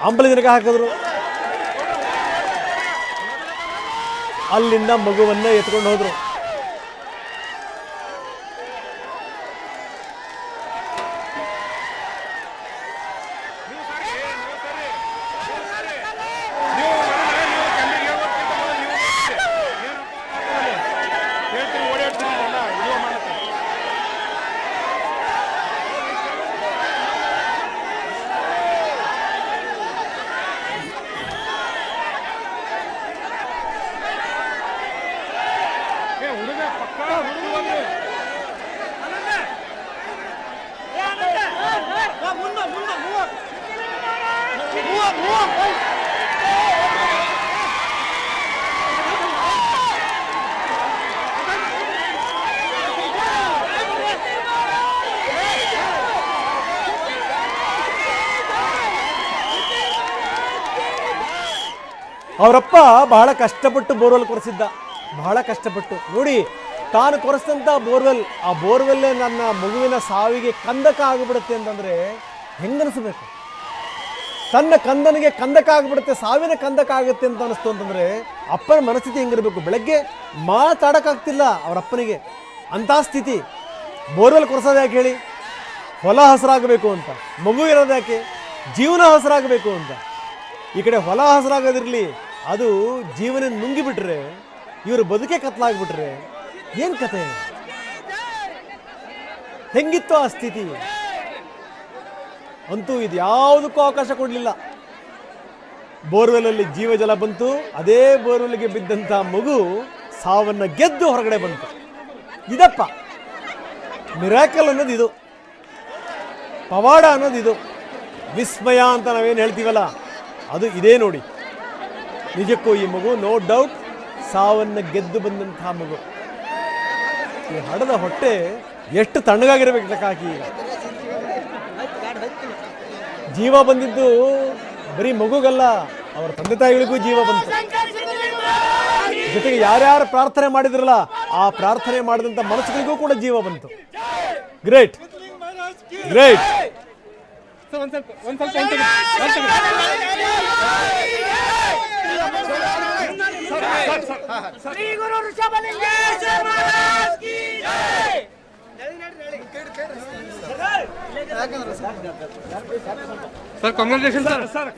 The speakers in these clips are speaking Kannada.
ಆಂಬಲಿನಗೆ ಹಾಕಿದ್ರು. ಅಲ್ಲಿಂದ ಮಗುವನ್ನು ಎತ್ಕೊಂಡು ಹೋದ್ರು. ಅವರಪ್ಪ ಬಹಳ ಕಷ್ಟಪಟ್ಟು ಬೋರ್ವೆಲ್ ಕೊರೆಸಿದ್ದ. ಬಹಳ ಕಷ್ಟಪಟ್ಟು. ನೋಡಿ, ತಾನು ಕೊರೆಸಿದಂಥ ಬೋರ್ವೆಲ್, ಆ ಬೋರ್ವೆಲ್ಲೇ ನನ್ನ ಮಗುವಿನ ಸಾವಿಗೆ ಕಂದಕ ಆಗಿಬಿಡುತ್ತೆ ಅಂತಂದರೆ ಹೆಂಗನಿಸ್ಬೇಕು? ತನ್ನ ಕಂದನಿಗೆ ಕಂದಕ ಆಗಿಬಿಡುತ್ತೆ, ಸಾವಿನ ಕಂದಕ ಆಗುತ್ತೆ ಅಂತ ಅನಿಸ್ತು ಅಂತಂದರೆ ಅಪ್ಪನ ಮನಸ್ಥಿತಿ ಹೆಂಗಿರಬೇಕು? ಬೆಳಗ್ಗೆ ಮಾತಾಡೋಕ್ಕಾಗ್ತಿಲ್ಲ ಅವರಪ್ಪನಿಗೆ. ಅಂಥ ಸ್ಥಿತಿ. ಬೋರ್ವೆಲ್ ಕೊರೆಸೋದು ಯಾಕೆ ಹೇಳಿ? ಹೊಲ ಹಸರಾಗಬೇಕು ಅಂತ. ಮಗು ಇರೋದು ಯಾಕೆ? ಜೀವನ ಹಸರಾಗಬೇಕು ಅಂತ. ಈ ಕಡೆ ಹೊಲ ಹಸಿರಾಗೋದಿರಲಿ ಅದು ಜೀವನ ನುಂಗಿಬಿಟ್ರೆ, ಇವರು ಬದುಕೆ ಕತ್ಲಾಗ್ಬಿಟ್ರೆ ಏನು ಕತೆ? ಹೆಂಗಿತ್ತು ಆ ಸ್ಥಿತಿ? ಅಂತೂ ಇದು ಯಾವುದಕ್ಕೂ ಅವಕಾಶ ಕೊಡಲಿಲ್ಲ. ಬೋರ್ವೆಲಲ್ಲಿ ಜೀವಜಲ ಬಂತು, ಅದೇ ಬೋರ್ವೆಲ್ಗೆ ಬಿದ್ದಂಥ ಮಗು ಸಾವನ್ನ ಗೆದ್ದು ಹೊರಗಡೆ ಬಂತು. ಇದಪ್ಪ, ಮಿರಾಕಲ್ ಅನ್ನೋದು ಇದು. ಪವಾಡ ಅನ್ನೋದು ಇದು. ವಿಸ್ಮಯ ಅಂತ ನಾವೇನು ಹೇಳ್ತೀವಲ್ಲ, ಅದು ಇದೇ ನೋಡಿ. ನಿಜಕ್ಕೂ ಈ ಮಗು ನೋ ಡೌಟ್ ಸಾವನ್ನ ಗೆದ್ದು ಬಂದಂತಹ ಮಗು. ಈ ಹಡದ ಹೊಟ್ಟೆ ಎಷ್ಟು ತಣ್ಣಗಾಗಿರ್ಬೇಕು ಲೆಕ್ಕಾಕಿ ಜೀವ ಬಂದಿದ್ದು ಬರೀ ಮಗುಗಲ್ಲ, ಅವರ ತಂದೆ ತಾಯಿಗಳಿಗೂ ಜೀವ ಬಂತು. ಜೊತೆಗೆ ಯಾರ್ಯಾರು ಪ್ರಾರ್ಥನೆ ಮಾಡಿದ್ರಲ್ಲ, ಆ ಪ್ರಾರ್ಥನೆ ಮಾಡಿದಂಥ ಮನಸ್ಸುಗಳಿಗೂ ಕೂಡ ಜೀವ ಬಂತು. ಗ್ರೇಟ್ ಗ್ರೇಟ್ ಒಂದ್ ಸ್ವಲ್ಪ. Shri Guru sir congratulation sir sir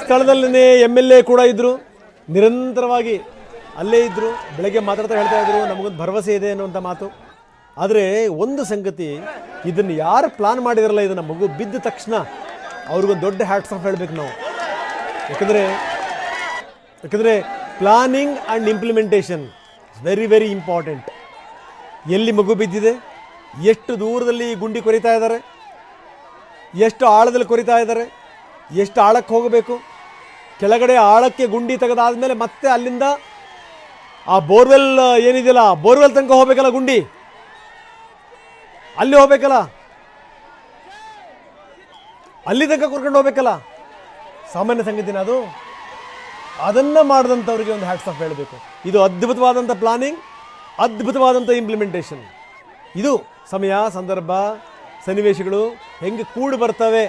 ಸ್ಥಳದಲ್ಲೇ ಎಂ ಎಲ್ ಎ ಕೂಡ ಇದ್ದರು ನಿರಂತರವಾಗಿ ಅಲ್ಲೇ ಇದ್ದರು ಬೆಳಗ್ಗೆ ಮಾತಾಡ್ತಾ ಹೇಳ್ತಾ ಇದ್ರು. ನಮಗೊಂದು ಭರವಸೆ ಇದೆ ಅನ್ನುವಂಥ ಮಾತು. ಆದರೆ ಒಂದು ಸಂಗತಿ, ಇದನ್ನು ಯಾರು ಪ್ಲಾನ್ ಮಾಡಿದಾರಲ್ಲ ಇದನ್ನು ಮಗು ಬಿದ್ದ ತಕ್ಷಣ ಅವ್ರಿಗೊಂದು ದೊಡ್ಡ ಹ್ಯಾಟ್ಸ್ ಆಫ್ ಹೇಳ್ಬೇಕು ನಾವು. ಯಾಕಂದರೆ ಯಾಕಂದರೆ planning and implementation very very important ಎಲ್ಲಿ ಮಗು ಬಿದ್ದಿದೆ, ಎಷ್ಟು ದೂರದಲ್ಲಿ ಗುಂಡಿ ಕೊರಿತಾ ಇದ್ದಾರೆ, ಎಷ್ಟು ಆಳದಲ್ಲಿ ಕೊರಿತಾ ಇದ್ದಾರೆ, ಎಷ್ಟು ಆಳಕ್ಕೆ ಹೋಗಬೇಕು, ಕೆಳಗಡೆ ಆಳಕ್ಕೆ ಗುಂಡಿ ತೆಗೆದಾದ್ಮೇಲೆ ಮತ್ತೆ ಅಲ್ಲಿಂದ ಆ ಬೋರ್ವೆಲ್ ಏನಿದೆಯಲ್ಲ, ಬೋರ್ವೆಲ್ ತನಕ ಹೋಗ್ಬೇಕಲ್ಲ ಗುಂಡಿ? ಅಲ್ಲಿ ಹೋಗ್ಬೇಕಲ್ಲ? ಅಲ್ಲಿ ತನಕ ಕರ್ಕೊಂಡು ಹೋಗ್ಬೇಕಲ್ಲ? ಸಾಮಾನ್ಯ ಸಂಗತಿನ ಅದು. ಅದನ್ನು ಮಾಡಿದಂಥವ್ರಿಗೆ ಒಂದು ಹ್ಯಾಟ್ಸ್ ಆಫ್ ಹೇಳಬೇಕು. ಇದು ಅದ್ಭುತವಾದಂಥ ಪ್ಲಾನಿಂಗ್ ಅದ್ಭುತವಾದಂಥ ಇಂಪ್ಲಿಮೆಂಟೇಷನ್ ಇದು ಸಮಯ, ಸಂದರ್ಭ, ಸನ್ನಿವೇಶಗಳು ಹೆಂಗೆ ಕೂಡಿ ಬರ್ತವೆ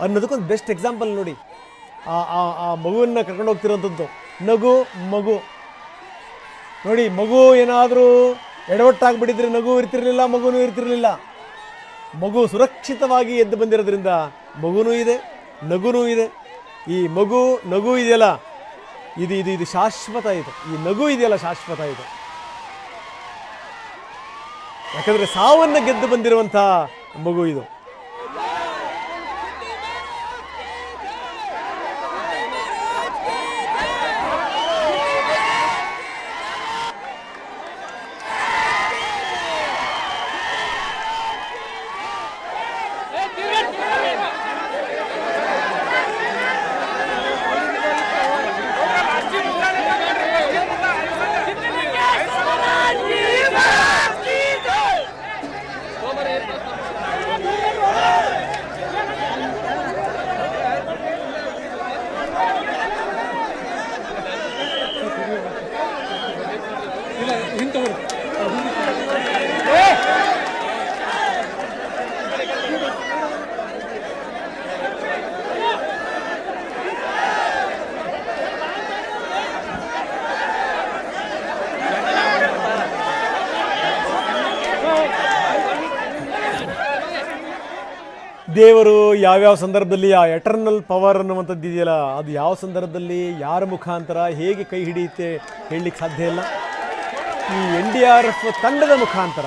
ಅನ್ನೋದಕ್ಕೊಂದು ಬೆಸ್ಟ್ ಎಕ್ಸಾಂಪಲ್ ನೋಡಿ. ಆ ಆ ಮಗುವನ್ನು ಕರ್ಕೊಂಡು ಹೋಗ್ತಿರೋಂಥದ್ದು. ನಗು, ಮಗು. ನೋಡಿ, ಮಗು ಏನಾದರೂ ಎಡವಟ್ಟಾಗ್ಬಿಟ್ಟಿದ್ರೆ ನಗು ಇರ್ತಿರ್ಲಿಲ್ಲ, ಮಗುನೂ ಇರ್ತಿರ್ಲಿಲ್ಲ. ಮಗು ಸುರಕ್ಷಿತವಾಗಿ ಎದ್ದು ಬಂದಿರೋದ್ರಿಂದ ಮಗುನೂ ಇದೆ, ನಗುನೂ ಇದೆ. ಈ ಮಗು, ನಗು ಇದೆಯಲ್ಲ, ಇದು ಇದು ಇದು ಶಾಶ್ವತ ಇದೆ. ಈ ನಗು ಇದೆಯಲ್ಲ ಶಾಶ್ವತ ಇದೆ. ಯಾಕಂದ್ರೆ ಸಾವನ್ನ ಗೆದ್ದು ಬಂದಿರುವಂಥ ಮಗು ಇದು. ದೇವರು ಯಾವ್ಯಾವ ಸಂದರ್ಭದಲ್ಲಿ ಆ ಎಟರ್ನಲ್ ಪವರ್ ಅನ್ನುವಂಥದ್ದು ಇದೆಯಲ್ಲ, ಅದು ಯಾವ ಸಂದರ್ಭದಲ್ಲಿ, ಯಾರ ಮುಖಾಂತರ, ಹೇಗೆ ಕೈ ಹಿಡಿಯುತ್ತೆ ಹೇಳಲಿಕ್ಕೆ ಸಾಧ್ಯ ಇಲ್ಲ. ಈ ಎನ್ ಡಿ ಆರ್ ಎಫ್ ತಂಡದ ಮುಖಾಂತರ,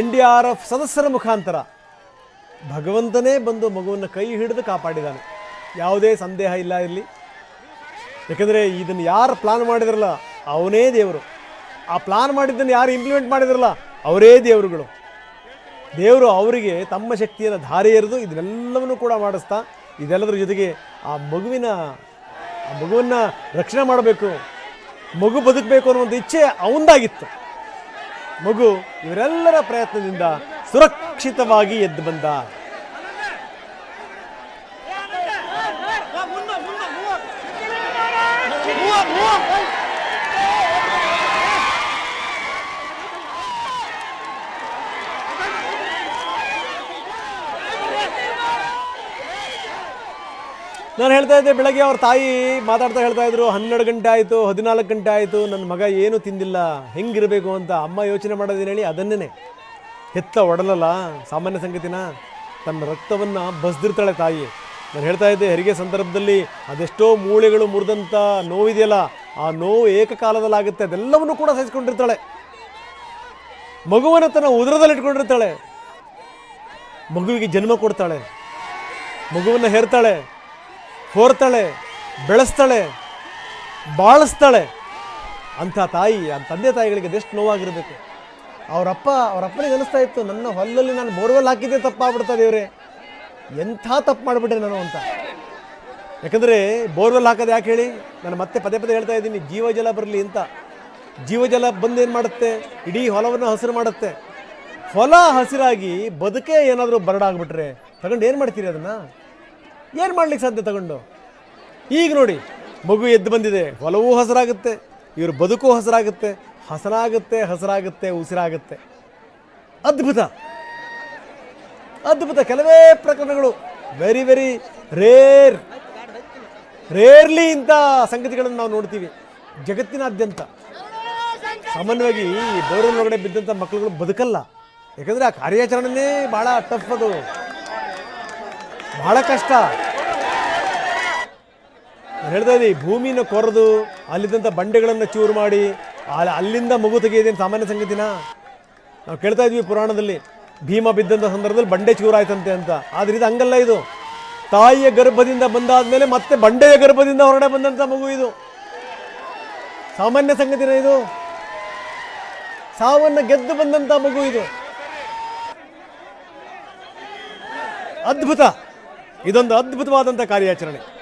ಎನ್ ಡಿ ಆರ್ ಎಫ್ ಸದಸ್ಯರ ಮುಖಾಂತರ, ಭಗವಂತನೇ ಬಂದು ಮಗುವನ್ನು ಕೈ ಹಿಡಿದು ಕಾಪಾಡಿದ್ದಾನೆ. ಯಾವುದೇ ಸಂದೇಹ ಇಲ್ಲ ಇರಲಿ ಯಾಕಂದರೆ ಇದನ್ನು ಯಾರು ಪ್ಲಾನ್ ಮಾಡಿದ್ರಲ್ಲ, ಅವನೇ ದೇವರು. ಆ ಪ್ಲಾನ್ ಮಾಡಿದ್ದನ್ನು ಯಾರು ಇಂಪ್ಲಿಮೆಂಟ್ ಮಾಡಿದ್ರಲ್ಲ, ಅವರೇ ದೇವರುಗಳು. ದೇವರು ಅವರಿಗೆ ತಮ್ಮ ಶಕ್ತಿಯನ್ನು ಧಾರೆ ಎರೆದು ಇದನ್ನೆಲ್ಲವನ್ನು ಕೂಡ ಮಾಡಿಸ್ತಾ ಇದೆಲ್ಲದರ ಜೊತೆಗೆ ಆ ಮಗುವಿನ ಆ ಮಗುವನ್ನು ರಕ್ಷಣೆ ಮಾಡಬೇಕು ಮಗು ಬದುಕಬೇಕು ಅನ್ನುವಂಥ ಇಚ್ಛೆ ಅವಂದಾಗಿತ್ತು ಮಗು ಇವರೆಲ್ಲರ ಪ್ರಯತ್ನದಿಂದ ಸುರಕ್ಷಿತವಾಗಿ ಎದ್ದು ಬಂದ ನಾನು ಹೇಳ್ತಾ ಇದ್ದೆ, ಬೆಳಗ್ಗೆ ಅವ್ರ ತಾಯಿ ಮಾತಾಡ್ತಾ ಹೇಳ್ತಾ ಇದ್ರು, ಹನ್ನೆರಡು ಗಂಟೆ ಆಯಿತು, ಹದಿನಾಲ್ಕು ಗಂಟೆ ಆಯಿತು, ನನ್ನ ಮಗ ಏನೂ ತಿಂದಿಲ್ಲ, ಹೆಂಗಿರಬೇಕು ಅಂತ ಅಮ್ಮ ಯೋಚನೆ ಮಾಡೋದೇನು ಹೇಳಿ ಅದನ್ನೇ ಹೆತ್ತ ಒಡಲಲ್ಲ, ಸಾಮಾನ್ಯ ಸಂಗತಿನ? ತನ್ನ ರಕ್ತವನ್ನು ಬಸ್ದಿರ್ತಾಳೆ ತಾಯಿ. ನಾನು ಹೇಳ್ತಾ ಇದ್ದೆ, ಹೆರಿಗೆ ಸಂದರ್ಭದಲ್ಲಿ ಅದೆಷ್ಟೋ ಮೂಳೆಗಳು ಮುರಿದಂಥ ನೋವಿದೆಯಲ್ಲ, ಆ ನೋವು ಏಕಕಾಲದಲ್ಲಾಗುತ್ತೆ, ಅದೆಲ್ಲವನ್ನು ಕೂಡ ಸಹಿಸ್ಕೊಂಡಿರ್ತಾಳೆ. ಮಗುವನ್ನು ತನ್ನ ಉದರದಲ್ಲಿ ಇಟ್ಕೊಂಡಿರ್ತಾಳೆ. ಮಗುವಿಗೆ ಜನ್ಮ ಕೊಡ್ತಾಳೆ. ಮಗುವನ್ನು ಹೇರ್ತಾಳೆ. ಹೋರ್ತಾಳೆ, ಬೆಳೆಸ್ತಾಳೆ, ಬಾಳಿಸ್ತಾಳೆ. ಅಂಥ ತಾಯಿ, ಆ ತಂದೆ ತಾಯಿಗಳಿಗೆ ಅದೆಷ್ಟು ನೋವಾಗಿರಬೇಕು. ಅವರಪ್ಪ, ಅವರಪ್ಪನಿಗೆ ಅನಿಸ್ತಾ ಇತ್ತು, ನನ್ನ ಹೊಲದಲ್ಲಿ ನಾನು ಬೋರ್ವೆಲ್ ಹಾಕಿದ್ದೆ ತಪ್ಪಾಗ್ಬಿಡ್ತಾ ದೇವ್ರೆ. ಎಂಥ ತಪ್ಪು ಮಾಡಿಬಿಟ್ರೆ ನಾನು ಅಂತ. ಯಾಕಂದರೆ ಬೋರ್ವೆಲ್ ಹಾಕೋದು ಯಾಕೆ ಹೇಳಿ? ನಾನು ಮತ್ತೆ ಪದೇ ಪದೇ ಹೇಳ್ತಾ ಇದ್ದೀನಿ ಜೀವಜಲ ಬರಲಿ ಅಂತ. ಜೀವಜಲ ಬಂದು ಏನು ಮಾಡುತ್ತೆ? ಇಡೀ ಹೊಲವನ್ನು ಹಸಿರು ಮಾಡುತ್ತೆ. ಹೊಲ ಹಸಿರಾಗಿ ಬದುಕೇ ಏನಾದರೂ ಬರಡಾಗ್ಬಿಟ್ರೆ, ತಗೊಂಡು ಏನು ಮಾಡ್ತೀರಿ ಅದನ್ನು? ಏನು ಮಾಡ್ಲಿಕ್ಕೆ ಸಾಧ್ಯ ತಗೊಂಡು? ಈಗ ನೋಡಿ, ಮಗು ಎದ್ದು ಬಂದಿದೆ, ಹೊಲವೂ ಹಸರಾಗುತ್ತೆ, ಇವ್ರ ಬದುಕು ಹಸರಾಗುತ್ತೆ ಹಸರಾಗುತ್ತೆ ಹಸರಾಗುತ್ತೆ, ಉಸಿರಾಗುತ್ತೆ. ಅದ್ಭುತ! ಅದ್ಭುತ! ಕೆಲವೇ ಪ್ರಕರಣಗಳು ವೆರಿ ವೆರಿ ರೇರ್ ರೇರ್ಲಿ ಇಂಥ ಸಂಗತಿಗಳನ್ನು ನಾವು ನೋಡ್ತೀವಿ. ಜಗತ್ತಿನಾದ್ಯಂತ. ಸಾಮಾನ್ಯವಾಗಿ ಈ ಬೋರ್ವೆಲ್ ಒಳಗಡೆ ಬಿದ್ದಂಥ ಮಕ್ಕಳುಗಳು ಬದುಕಲ್ಲ. ಯಾಕಂದರೆ ಆ ಕಾರ್ಯಾಚರಣೆನೇ ಭಾಳ ಟಫ್ ಅದು. ಬಹಳ ಕಷ್ಟ. ಹೇಳ್ತಾ ಇದೀವಿ ಭೂಮಿನ ಕೊರೆದು ಅಲ್ಲಿದ್ದಂಥ ಬಂಡೆಗಳನ್ನು ಚೂರು ಮಾಡಿ ಅಲ್ಲಿಂದ ಮಗು ತೆಗೆಯೋದೇನು ಸಾಮಾನ್ಯ ಸಂಗತಿನ ನಾವು ಕೇಳ್ತಾ ಇದ್ವಿ ಪುರಾಣದಲ್ಲಿ, ಭೀಮ ಬಿದ್ದಂಥ ಸಂದರ್ಭದಲ್ಲಿ ಬಂಡೆ ಚೂರಾಯ್ತಂತೆ ಅಂತ. ಆದ್ರೆ ಇದು ಹಂಗಲ್ಲ ಇದು. ತಾಯಿಯ ಗರ್ಭದಿಂದ ಬಂದಾದ ಮೇಲೆ ಮತ್ತೆ ಬಂಡೆಯ ಗರ್ಭದಿಂದ ಹೊರಗಡೆ ಬಂದಂಥ ಮಗು ಇದು. ಸಾಮಾನ್ಯ ಸಂಗತಿನ ಇದು. ಸಾವನ್ನ ಗೆದ್ದು ಬಂದಂಥ ಮಗು ಇದು. ಅದ್ಭುತ. ಇದೊಂದು ಅದ್ಭುತವಾದಂಥ ಕಾರ್ಯಾಚರಣೆ.